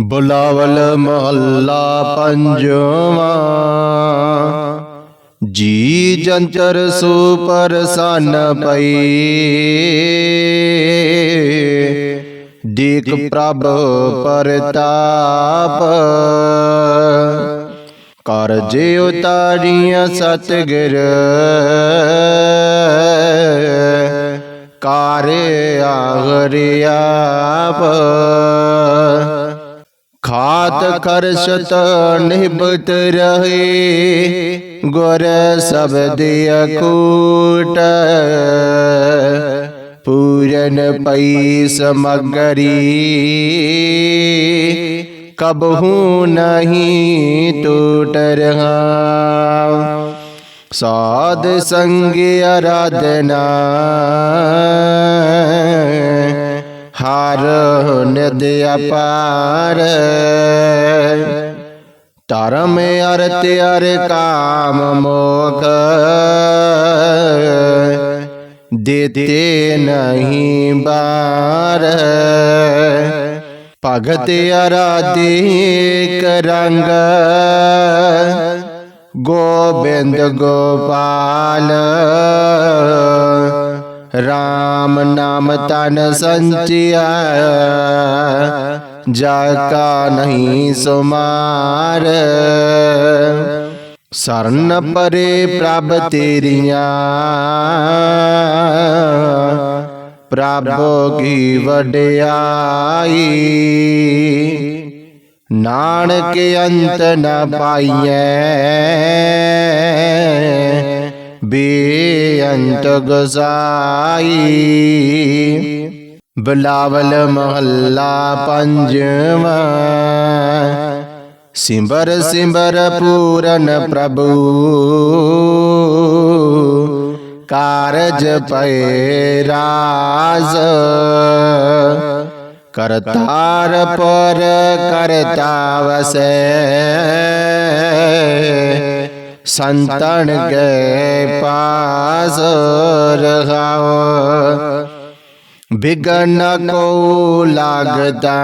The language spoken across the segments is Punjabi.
ਬੁਲਾਵਲ ਮਹੱਲਾ ਪੰਜਵਾਂ। ਜੀ ਜੰਤਰ ਸੁਪਰ ਪਈ। ਦੀਕ ਪ੍ਰਭ ਪਰਤਾਪ। ਕਰ ਜੇ ਉਤਾਰੀਆਂ ਸਤਿਗੁਰ। ਖਾਤ ਖਰਸ਼ਤ ਨਿਭਤ ਰਹੇ, ਗੁਰ ਸਬਦ ਅਕੂਟ ਪੂਰਨ ਪਈ ਸਮਗਰੀ ਕਬਹੂ ਨਹੀਂ ਟੂਟ ਰਹਾ। ਸਾਧ ਸੰਗ ਆਰਾਧਨਾ ਹਰ ਨਿਦ ਅਪਾਰ। ਧਰਮ ਅਰਤ ਅਰ ਕਾਮ ਮੋਖ। ਦੇਤੇ ਨਹੀਂ ਬਾਰ। ਭਗਤ ਅਰਾਧੇ ਕਰੰਗ ਗੋਬਿੰਦ ਗੋਪਾਲ। RAM ਨਾਮ ਤਨ ਸੰਚਿਆ ਜਾ ਕਾ ਨਹੀਂ ਸੁਮਾਰ ਸਰਨ ਪਰੇ ਪ੍ਰਭ ਤੇਰੀਆਂ ਪ੍ਰਭ ਕੀ ਵਡਿਆਈ ਨਾਨਕ ਅੰਤ ਨ ਪਾਈਐ ਬੇਅੰਤ ਗਸਾਈ ਬਲਾਵਲ ਮਹੱਲਾ ਪੰਜਵਾਂ। ਸਿਮਰ ਸਿੰਬਰ ਪੂਰਨ ਪ੍ਰਭੂ। ਕਾਰਜ ਪਏ ਰਾਜ। ਕਰਤਾਰ ਪਰ ਕਰਤਾ ਵਸੈ। ਸੰਤਨ ਕੇ ਪਾਸ ਰਹਾਓ। ਬਿਗਨ ਕੋ ਲਾਗਤਾ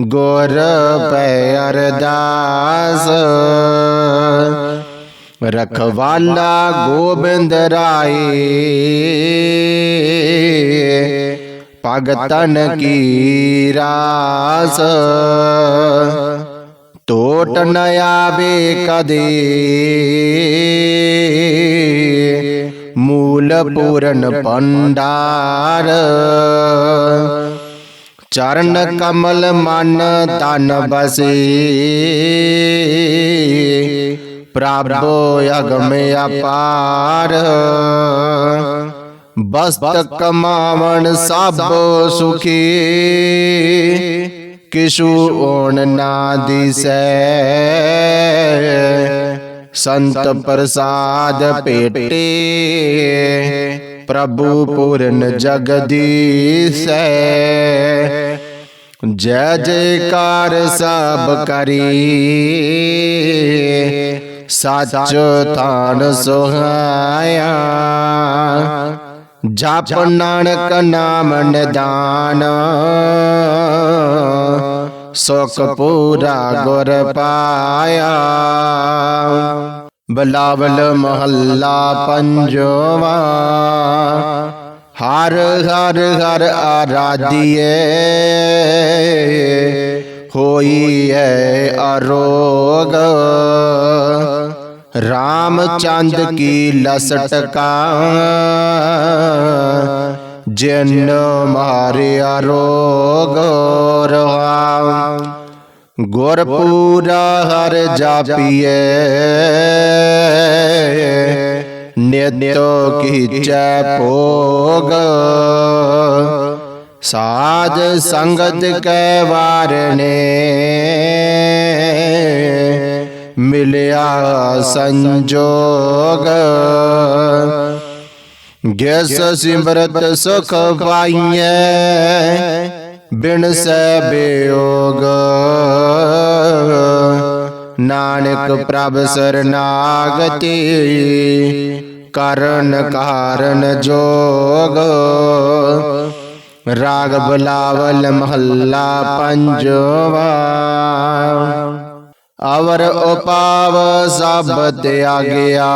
ਗੁਰ ਪੈ ਅਰਦਾਸ। ਰਖਵਾਲਾ ਗੋਬਿੰਦ ਰਾਏ। ਭਗਤਨ ਕੀ ਰਾਸ। ਟੋਟ ਨ ਆਵੇ ਕਦੇ। ਮੂਲ ਪੂਰਨ ਭੰਡਾਰ। ਚਰਨ ਕਮਲ ਮਨ ਤਨ ਬਸੇ। ਪ੍ਰਭ ਅਗਮ ਅਪਾਰ। ਬਸਤ ਕਮਾਵਣ ਸਭ ਸੁਖੀ। ਕਿਛੂ ਓਣ ਨਾ ਦਿਸੈ। ਸੰਤ ਪ੍ਰਸਾਦ ਭੇਟੇ, ਪ੍ਰਭੂ ਪੂਰਨ ਜਗਦੀਸੈ ਜੈ ਜੈਕਾਰ ਸਭ ਕਰੀ, ਸੱਚ ਤਾਨ ਸੁਹਾਇਆ। ਜਪ ਨਾਨਕ ਨਾਮ ਨਿਦਾਨ। ਸੁਖ ਪੂਰਾ ਗੁਰ ਪਾਇਆ। ਬਲਾਵਲ ਮਹੱਲਾ ਪੰਜਵਾ। ਹਰ ਹਰ ਹਰ ਆਰਾਧੀਏ, ਹੋਈ ਹੈ ਅਰੋਗ। ਰਾਮਚੰਦ ਕੀ ਲਸਟਕਾ ਜਿਨ ਮਾਰਿਆ ਰੋਗ ਰਹਾ ਗੁਰ ਪੂਰਾ ਹਰ ਜਾਪੀਏ। ਨਿਤੋ ਕੀਚੈ ਭੋਗ। ਸਾਜ ਸੰਗਤ ਕੈ ਵਾਰਨੇ। ਮਿਲਿਆ ਸੰਜੋਗ। ਗੈਸ ਸਿਮਰਤ ਸੁਖ ਪਾਈਐ, ਬਿਨ ਸੈ ਬਿਯੋਗ ਨਾਨਕ ਪ੍ਰਭ ਸਰਨਾਗਤੀ, ਕਰਨ ਕਾਰਨ ਜੋਗ। ਰਾਗ ਬਲਾਵਲ ਮਹੱਲਾ ਪੰਜਵਾ। ਅਵਰ ਉਪਾਵ ਸਭ ਤਿਆਗਿਆ।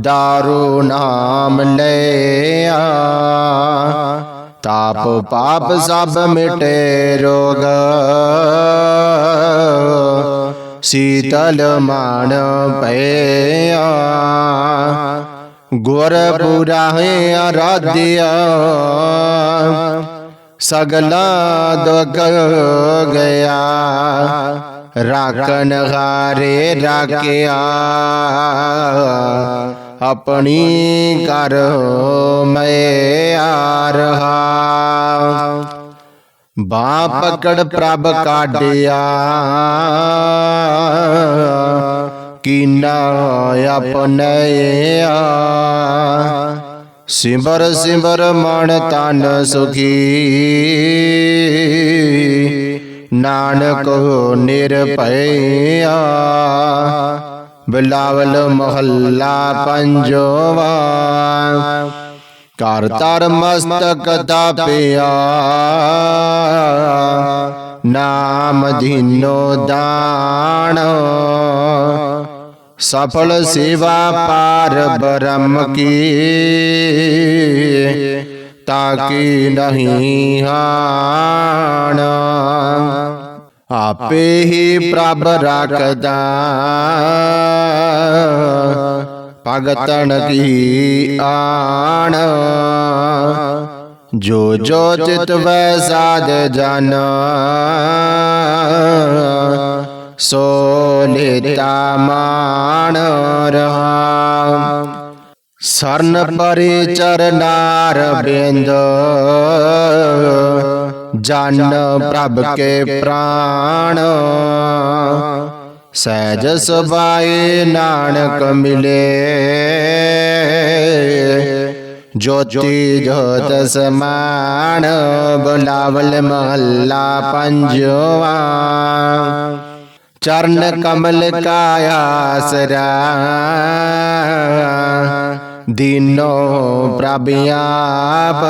ਦਾਰੂ ਨਾਮ ਲਿਆ ਤਾਪ ਪਾਪ ਸਭ ਮਿਟੇ ਰੋਗ। ਸੀਤਲ ਮਾਨ ਪਿਆ ਗੁਰ ਪੂਰਾ ਹੈ ਆਰਾਧਿਆ ਸਗਲਾ ਦੁਖ ਗਿਆ। ਰਾਖਨ ਹਾਰੇ ਰਾਖਿਆ। ਆਪਣੀ ਕਰ ਮੈਂ ਆ ਰਹਾ ਬਾ ਪਕੜ ਪ੍ਰਭ ਕਾਢਿਆ। ਕੀਨਾ ਆਪਣਿਆ ਸਿਮਰ ਸਿਮਰ ਮਨ ਤਨ ਸੁਖੀ। ਨਾਨਕ ਨਿਰਭਇਆ। ਬਿਲਾਵਲ ਮਹੱਲਾ ਪੰਜਵਾ। ਕਰ ਤਰ ਮਸਤਕ ਤਾਪਿਆ ਨਾਮ ਦੀਨੋ। ਦਾਣ ਸਫਲ ਸੇਵਾ ਪਾਰ ਬ੍ਰਹਮ ਕੀ। ਤਾਕੀ ਨਹੀਂ ਹਾਣ। ਆਪੇ ਹੀ ਪ੍ਰਭ ਰੱਖਦਾ। ਭਗਤਨ ਕੀ ਆਣ। ਜੋ ਜੋ ਚਿਤ ਵੈ ਸਾਧ ਜਨ। ਸੋ ਲੇਤਾ ਮਾਨ ਰਹਾ ਸਰਨ ਪਰੇ ਚਰਨਾਰ ਬਿੰਦ, ਜਨ ਪ੍ਰਭ ਕੇ ਪ੍ਰਾਣ। ਸਹਿਜ ਸੁਭਾਏ ਨਾਨਕ ਮਿਲੇ, ਜੋਤੀ ਜੋਤ ਸਮਾਨ, ਬੁਲਾਵਲ ਮਹੱਲਾ ਪੰਜਵਾ। ਚਰਨ ਕਮਲ ਕਾ ਆਸਰਾ ਦੀਨੋ ਪ੍ਰਭ ਆਪ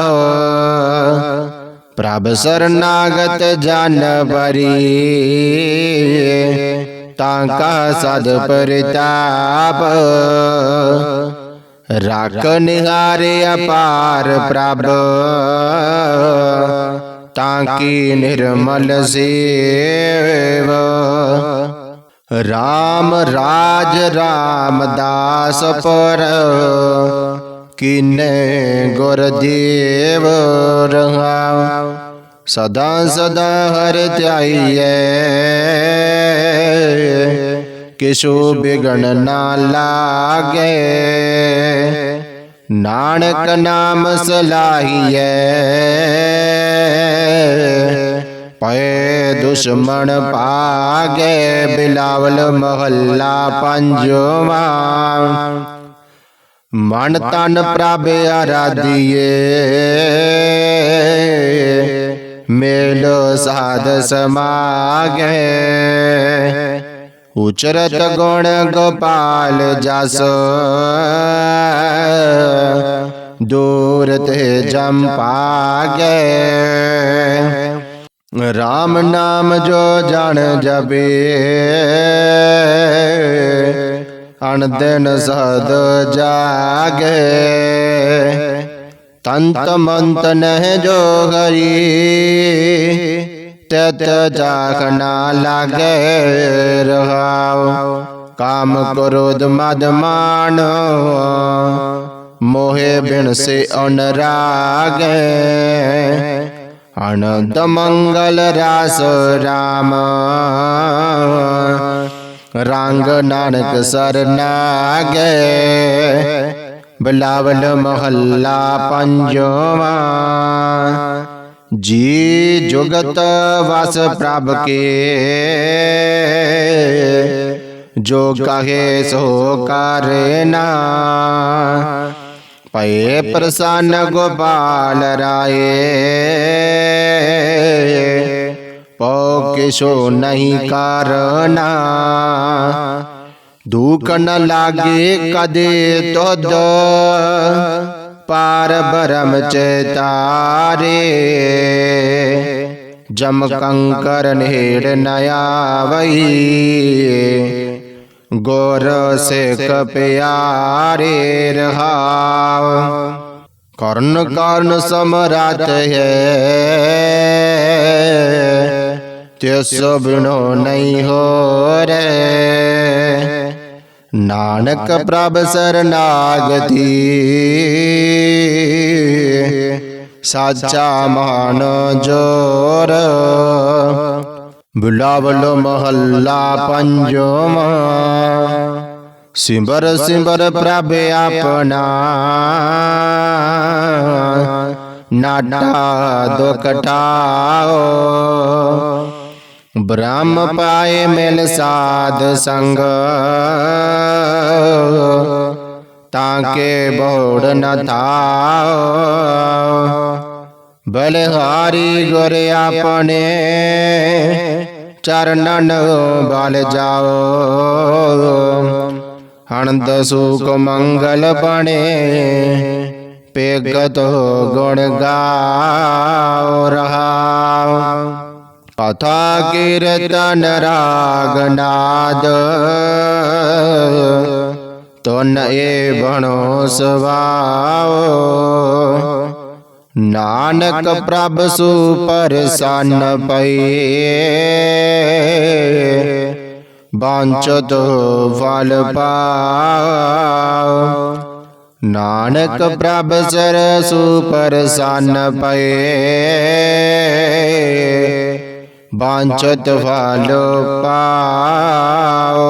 ਪ੍ਰਭ ਸਰਨਾਗਤ ਜਨ ਬਰੀ ਤਾਂ ਕਾ ਸਦ ਪ੍ਰਤਾਪ ਰਾਖ ਨਿਹਾਰੇ ਅਪਾਰ ਪ੍ਰਭ ਤਾਂ ਰਾਮ ਰਾਜ ਰਾਮਦਾਸ ਪਰ ਕਿਨੇ ਗੁਰਦੇਵ ਸਦਾ ਸਦਾ ਹਰ ਧਿਆਈਐ ਕਿਛੂ ਬਿਗਣ ਨਾ ਲਾਗੇ ਨਾਨਕ ਨਾਮ ਸਲਾਹੀਐ ਪਏ ਦੁਸ਼ਮਣ ਪਾਗੇ ਬਿਲਾਵਲ ਮਹੱਲਾ ਪੰਜਵਾ। ਮਨ ਤਨ ਪ੍ਰਭ ਆਰਾਧੀਏ, ਮੇਲੋ ਸਾਧ ਸਮਾਗੇ। ਉਚਰਤ ਗੁਣ ਗੋਪਾਲ ਜਸ, ਦੂਰ ਤੇ ਜਮ ਪਾਗੇ। RAM ਨਾਮ ਜੋ ਜਣ ਜਪੇ। ਅਣ ਦਿਨ ਸਦ ਜਾਗੇ। ਤੰਤ ਮੰਤ ਨਹਿ ਜੋ ਹਰੀ। ਤਤ ਨਾ ਲਾਗੇ ਰਹਾਉ। ਕਾਮ ਕ੍ਰੋਧ ਮਦ ਮਾਨ ਮੋਹਿ ਬਿਨ ਸੇ ਅਨਰਾਗੇ। ਅਨੰਦ ਮੰਗਲ ਰਾਸ ਰਾਮ। ਰੰਗ ਨਾਨਕ ਸਰਨਾਗੇ। ਬਲਾਵਲ ਮਹੱਲਾ ਪੰਜਵਾ। ਜੀ ਜੁਗਤ ਵਸ ਪ੍ਰਭ ਕੇ। ਜੋ ਕਹੇ ਸੋ ਕਰੇ ਨਾ ਪ੍ਰਸੰਨ ਗੋਪਾਲ ਰਾਏ। ਪਉ ਕਿਛੋ ਨਹੀਂ ਕਰਨਾ। ਦੁਖ ਨ ਲਾਗੇ ਕਦੇ ਤੁਧ। ਪਾਰ ਬਰਮ ਚੇਤਾਰੇ। ਜਮ ਕੰਕਰ ਨੇੜ ਨ ਆਵਈ। ਗੁਰ ਸਿੱਖ ਪਿਆਰੇ ਰਹਾਵ ਕਰਨ ਕਾਰਨ ਸਮਰਾਟ ਹੈ। ਤਿਸ ਬਿਨੋ ਨਹੀਂ ਹੋ ਰੇ ਨਾਨਕ ਪ੍ਰਭ ਸਰਨਾਗਤੀ। ਸਾਚਾ ਮਾਨ ਜੋਰ। ਬੁਲਾਵਲੋ ਮਹੱਲਾ ਪੰਜਮ ਸਿਮਰ ਸਿਮਰ ਪ੍ਰਭ ਆਪਣਾ। ਨਾਟਾ ਦੁਖ ਟਾਓ ਬ੍ਰਹਮ ਪਾਏ ਮਿਲ ਸਾਧ ਸੰਗ। ਤਾਂ ਕੇ ਬੋੜ ਨ ਥਾਓ। ਬਲਹਾਰੀ ਗੁਰ ਆਪਣੇ ਚਰਨਨ ਬਲ ਜਾਓ। ਹਣਦ ਸੁਖ ਮੰਗਲ ਬਣੇ ਪੇਗਤ ਗੁਣ ਗਾਓ ਰਹਾਓ। ਕਥਾ ਕੀਰਤਨ ਰਾਗ ਨਾਦ ਤੁਨ ਏ ਬਣੋ ਸਵਾਓ ਨਾਨਕ ਪ੍ਰਭ ਸੁ ਪਰਸਨ ਪਈਏ ਬਾਂਚਤ ਫਲ ਪਾਓ। ਨਾਨਕ ਪ੍ਰਭ ਸਰਸੁ ਪਰਸਨ ਪਏ ਬਾਂਚਤ ਫਲ ਪਾਓ।